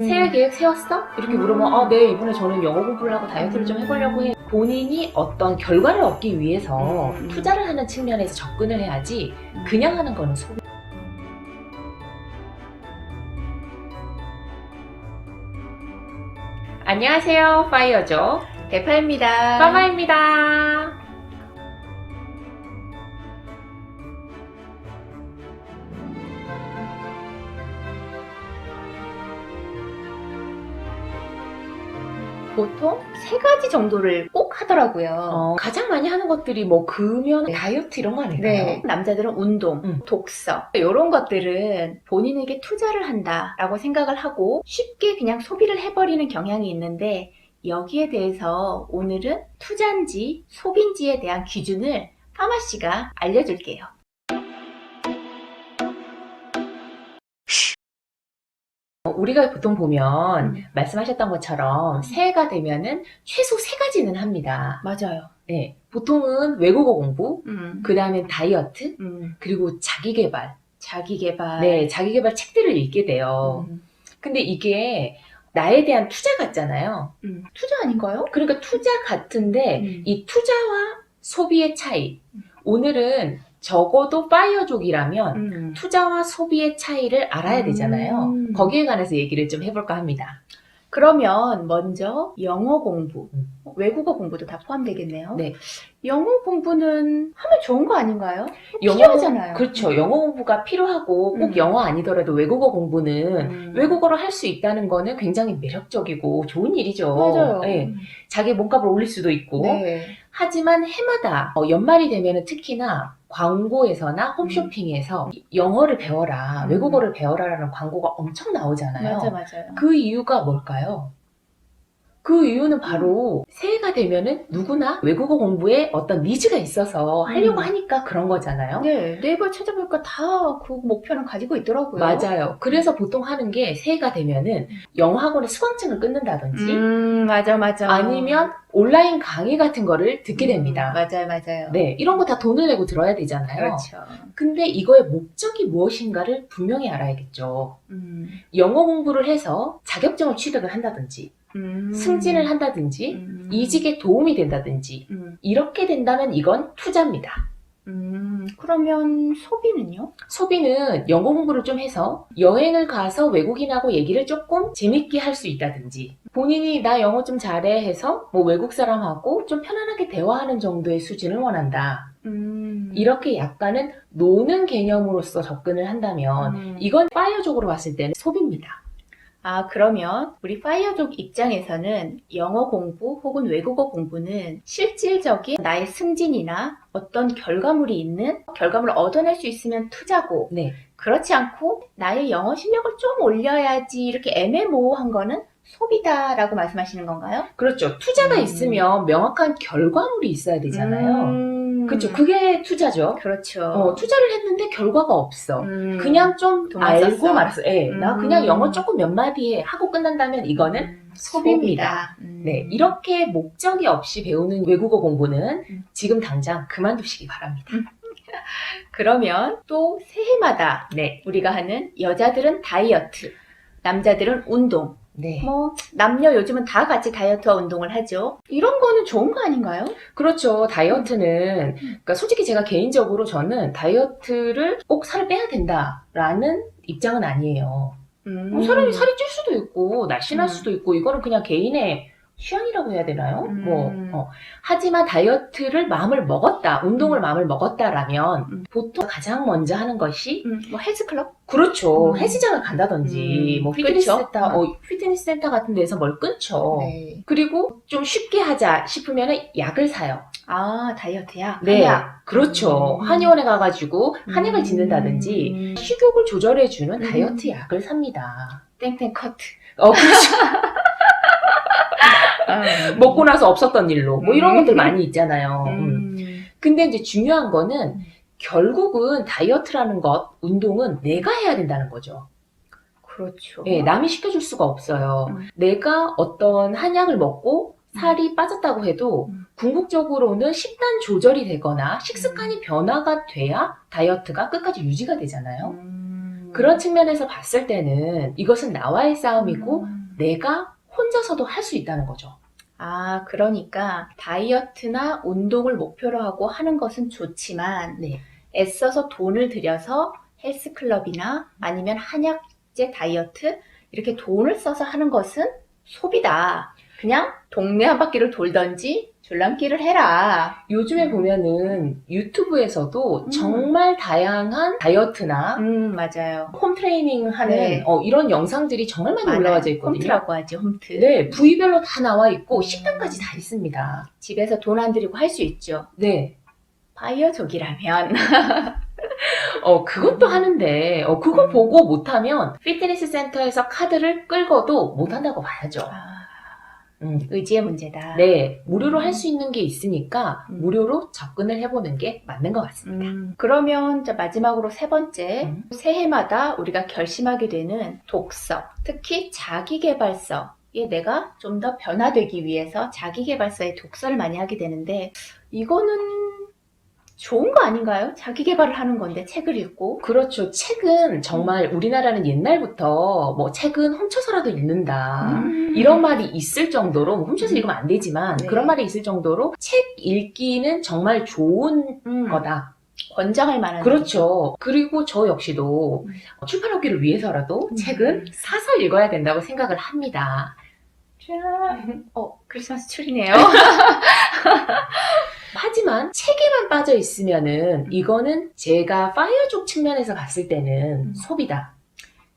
새해 계획 세웠어? 이렇게 물으면 아, 네 이번에 저는 영어 공부를 하고 다이어트를 좀 해보려고 해. 본인이 어떤 결과를 얻기 위해서 음. 투자를 하는 측면에서 접근을 해야지 그냥 하는 거는 소비. 안녕하세요, 파이어죠. 대파입니다. 빠바입니다. 보통 세 가지 정도를 꼭 하더라고요. 어, 가장 많이 하는 것들이 뭐 금연, 다이어트 이런 거 아닐까요? 네. 남자들은 운동, 음. 독서 이런 것들은 본인에게 투자를 한다라고 생각을 하고 쉽게 그냥 소비를 해버리는 경향이 있는데 여기에 대해서 오늘은 투자인지 소비인지에 대한 기준을 파마 씨가 알려줄게요. 우리가 보통 보면 음. 말씀하셨던 것처럼 새해가 되면은 최소 세 가지는 합니다. 맞아요. 네, 보통은 외국어 공부, 음. 그 다음에 다이어트, 음. 그리고 자기 개발. 자기 개발. 네, 자기 개발 책들을 읽게 돼요. 음. 근데 이게 나에 대한 투자 같잖아요. 음. 투자 아닌가요? 그러니까 투자 같은데 음. 이 투자와 소비의 차이. 오늘은 적어도 파이어족이라면 음. 투자와 소비의 차이를 알아야 되잖아요. 음. 거기에 관해서 얘기를 좀 해볼까 합니다. 그러면 먼저 영어 공부, 음. 외국어 공부도 다 포함되겠네요. 네. 영어 공부는 하면 좋은 거 아닌가요? 영어- 필요하잖아요. 그렇죠. 영어 공부가 필요하고 꼭 음. 영어 아니더라도 외국어 공부는 음. 외국어를 할수 있다는 거는 굉장히 매력적이고 좋은 일이죠. 맞아요. 네. 자기 몸값을 올릴 수도 있고. 네. 하지만 해마다 어, 연말이 되면 특히나 광고에서나 홈쇼핑에서 영어를 배워라, 음. 외국어를 배워라라는 광고가 엄청 나오잖아요. 맞아 맞아요. 그 이유가 뭘까요? 그 이유는 바로 새해가 되면은 누구나 외국어 공부에 어떤 니즈가 있어서 하려고 음. 하니까 그런 거잖아요. 네, 네이버 찾아보니까 다 그 목표는 가지고 있더라고요. 맞아요. 그래서 보통 하는 게 새해가 되면은 영어 학원의 수강증을 끊는다든지 음, 맞아 맞아. 아니면 온라인 강의 같은 거를 듣게 음, 됩니다. 맞아요 맞아요. 네, 이런 거 다 돈을 내고 들어야 되잖아요. 그렇죠. 근데 이거의 목적이 무엇인가를 분명히 알아야겠죠. 음, 영어 공부를 해서 자격증을 취득을 한다든지, 음. 승진을 한다든지, 음. 이직에 도움이 된다든지, 음, 이렇게 된다면 이건 투자입니다. 음, 그러면 소비는요? 소비는 영어 공부를 좀 해서 여행을 가서 외국인하고 얘기를 조금 재밌게 할 수 있다든지, 본인이 나 영어 좀 잘해 해서 뭐 외국 사람하고 좀 편안하게 대화하는 정도의 수준을 원한다. 음, 이렇게 약간은 노는 개념으로서 접근을 한다면 음. 이건 파이어적으로 봤을 때는 소비입니다. 아, 그러면 우리 파이어족 입장에서는 영어 공부 혹은 외국어 공부는 실질적인 나의 승진이나 어떤 결과물이 있는 결과물을 얻어낼 수 있으면 투자고 네. 그렇지 않고 나의 영어 실력을 좀 올려야지 이렇게 애매모호한 거는 소비다라고 말씀하시는 건가요? 그렇죠. 투자가 음. 있으면 명확한 결과물이 있어야 되잖아요. 음, 그렇죠. 그게 투자죠. 그렇죠. 어, 투자를 했는데 결과가 없어. 음, 그냥 좀 돈만 알고 썼어. 말았어. 예, 나 음. 그냥 영어 조금 몇 마디 해 하고 끝난다면 이거는 음, 소비입니다. 소비다. 음. 네, 이렇게 목적이 없이 배우는 외국어 공부는 음. 지금 당장 그만두시기 바랍니다. 그러면 또 새해마다 네, 우리가 하는 여자들은 다이어트, 남자들은 운동, 네. 뭐 남녀 요즘은 다 같이 다이어트와 운동을 하죠. 이런 거는 좋은 거 아닌가요? 그렇죠. 다이어트는, 음. 그러니까 솔직히 제가 개인적으로 저는 다이어트를 꼭 살을 빼야 된다라는 입장은 아니에요. 음. 뭐 사람이 살이 찔 수도 있고, 날씬할 음. 수도 있고, 이거는 그냥 개인의 취향이라고 해야 되나요? 음. 뭐, 어. 하지만 다이어트를 마음을 먹었다, 운동을 음. 마음을 먹었다라면, 음. 보통 가장 먼저 하는 것이, 음, 뭐 헬스클럽? 그렇죠. 음. 헬스장을 간다든지, 음. 뭐 피트니스? 센터, 어, 피트니스 센터 같은 데서 뭘 끊죠. 네. 그리고 좀 쉽게 하자 싶으면 약을 사요. 아 다이어트야. 네, 한약. 그렇죠. 음. 한의원에 가가지고 한약을 음. 짓는다든지 식욕을 조절해주는 음. 다이어트 약을 삽니다. 땡땡 커트. 어, 그렇죠. 음. 먹고 나서 없었던 일로 뭐 이런 음. 것들 많이 있잖아요. 음. 음. 근데 이제 중요한 거는 음. 결국은 다이어트라는 것, 운동은 내가 해야 된다는 거죠. 그렇죠. 예, 남이 시켜줄 수가 없어요. 음. 내가 어떤 한약을 먹고 살이 빠졌다고 해도 음. 궁극적으로는 식단 조절이 되거나 식습관이 변화가 돼야 다이어트가 끝까지 유지가 되잖아요. 음. 그런 측면에서 봤을 때는 이것은 나와의 싸움이고 음. 내가 혼자서도 할 수 있다는 거죠. 아, 그러니까 다이어트나 운동을 목표로 하고 하는 것은 좋지만 네. 애써서 돈을 들여서 헬스클럽이나 아니면 한약제 다이어트 이렇게 돈을 써서 하는 것은 소비다. 그냥 동네 한 바퀴를 돌던지 줄넘기를 해라. 요즘에 음. 보면은 유튜브에서도 음. 정말 다양한 다이어트나 음, 맞아요. 홈 트레이닝 하는 네. 어, 이런 영상들이 정말 많이 많아요. 올라와져 있거든요. 홈트라고 하지, 홈트. 네, 부위별로 다 나와 있고 음. 식단까지 다 있습니다. 집에서 돈 안 들이고 할 수 있죠. 네. 바이어족이라면. 어, 그것도 음. 하는데, 어, 그거 음. 보고 못하면 피트니스 센터에서 카드를 끌고도 못한다고 봐야죠. 아, 음. 의지의 문제다. 네, 무료로 음. 할수 있는 게 있으니까 음. 무료로 접근을 해보는 게 맞는 것 같습니다. 음, 그러면 자, 마지막으로 세 번째 음. 새해마다 우리가 결심하게 되는 독서 특히 자기개발서 에 내가 좀 더 변화되기 위해서 자기개발서의 독서를 많이 하게 되는데 이거는 좋은 거 아닌가요? 자기 개발을 하는 건데 책을 읽고 그렇죠. 책은 정말 우리나라는 옛날부터 뭐 책은 훔쳐서라도 읽는다. 음. 이런 말이 있을 정도로 뭐 훔쳐서 음. 읽으면 안 되지만 네. 그런 말이 있을 정도로 책 읽기는 정말 좋은 음, 거다. 권장할 만한 그렇죠. 그리고 저 역시도 음. 출판업계를 위해서라도 음. 책은 사서 읽어야 된다고 생각을 합니다. 자, 어 크리스마스 추리네요. 하지만 책에만 빠져 있으면은 음. 이거는 제가 파이어족 측면에서 봤을 때는 음. 소비다.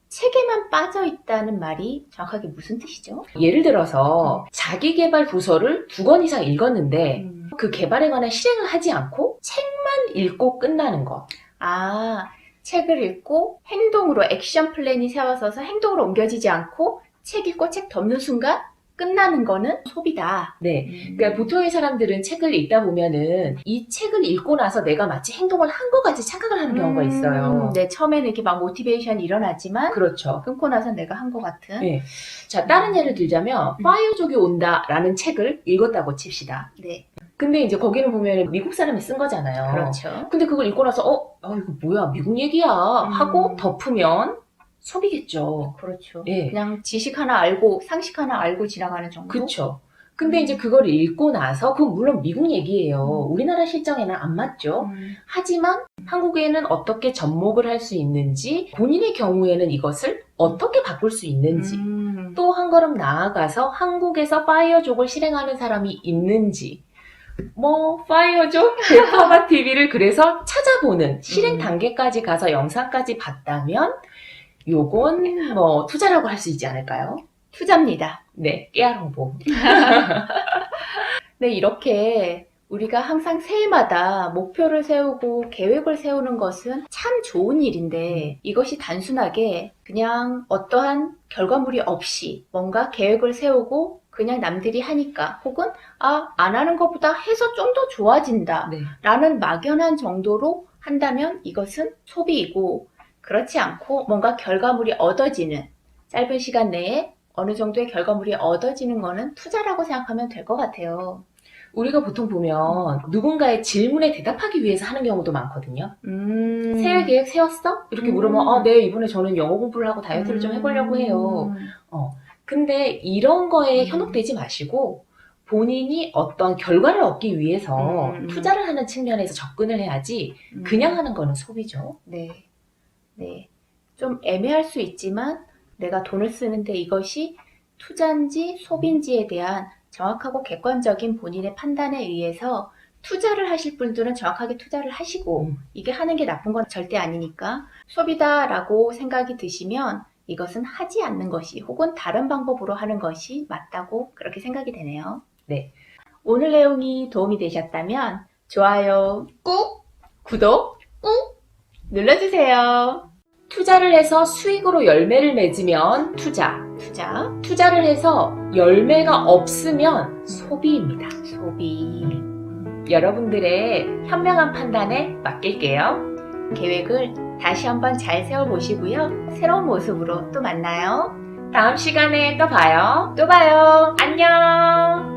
책에만 빠져 있다는 말이 정확하게 무슨 뜻이죠? 예를 들어서 자기 개발 도서를 두 권 이상 읽었는데 음. 그 개발에 관한 실행을 하지 않고 책만 읽고 끝나는 것. 아, 책을 읽고 행동으로 액션 플랜이 세워져서 행동으로 옮겨지지 않고 책 읽고 책 덮는 순간 끝나는 거는 소비다. 네. 음. 그러니까 보통의 사람들은 책을 읽다 보면은 이 책을 읽고 나서 내가 마치 행동을 한 것 같이 착각을 하는 경우가 있어요. 음, 네, 처음에는 이렇게 막 모티베이션이 일어나지만 그렇죠. 끊고 나서 내가 한 것 같은. 네. 자, 다른 예를 들자면, 음. 파이어족이 온다라는 책을 읽었다고 칩시다. 네, 근데 이제 거기는 보면 미국 사람이 쓴 거잖아요. 그렇죠. 근데 그걸 읽고 나서, 어, 아, 이거 뭐야, 미국 얘기야. 하고 음. 덮으면 소비겠죠. 그렇죠. 예. 그냥 지식 하나 알고 상식 하나 알고 지나가는 정도. 그쵸. 근데 음. 이제 그걸 읽고 나서, 그건 물론 미국 얘기예요. 음. 우리나라 실정에는 안 맞죠. 음, 하지만 한국에는 어떻게 접목을 할 수 있는지, 본인의 경우에는 이것을 어떻게 바꿀 수 있는지, 음. 또한 걸음 나아가서 한국에서 파이어족을 실행하는 사람이 있는지, 뭐, 파이어족, 대파바 TV를 그래서 찾아보는 실행 음. 단계까지 가서 영상까지 봤다면, 요건 뭐, 투자라고 할 수 있지 않을까요? 투자입니다. 네, 깨알 홍보. 네, 이렇게 우리가 항상 새해마다 목표를 세우고 계획을 세우는 것은 참 좋은 일인데 이것이 단순하게 그냥 어떠한 결과물이 없이 뭔가 계획을 세우고 그냥 남들이 하니까 혹은 아, 안 하는 것보다 해서 좀 더 좋아진다 네. 라는 막연한 정도로 한다면 이것은 소비이고 그렇지 않고 뭔가 결과물이 얻어지는 짧은 시간 내에 어느 정도의 결과물이 얻어지는 거는 투자라고 생각하면 될 것 같아요. 우리가 보통 보면 누군가의 질문에 대답하기 위해서 하는 경우도 많거든요. 음. 새해 계획 세웠어? 이렇게 음. 물으면, 아, 네, 이번에 저는 영어 공부를 하고 다이어트를 좀 해보려고 해요. 근데 이런 거에 음. 현혹되지 마시고 본인이 어떤 결과를 얻기 위해서 음. 투자를 하는 측면에서 접근을 해야지 음. 그냥 하는 거는 소비죠. 네. 네. 좀 애매할 수 있지만 내가 돈을 쓰는데 이것이 투자인지 소비인지에 대한 정확하고 객관적인 본인의 판단에 의해서 투자를 하실 분들은 정확하게 투자를 하시고 음. 이게 하는 게 나쁜 건 절대 아니니까 소비다라고 생각이 드시면 이것은 하지 않는 것이 혹은 다른 방법으로 하는 것이 맞다고 그렇게 생각이 되네요. 네. 오늘 내용이 도움이 되셨다면 좋아요 꾹 구독 꾹 눌러주세요. 투자를 해서 수익으로 열매를 맺으면 투자. 투자, 투자를 해서 열매가 없으면 소비입니다. 소비, 여러분들의 현명한 판단에 맡길게요. 계획을 다시 한번 잘 세워보시고요. 새로운 모습으로 또 만나요. 다음 시간에 또 봐요. 또 봐요. 안녕!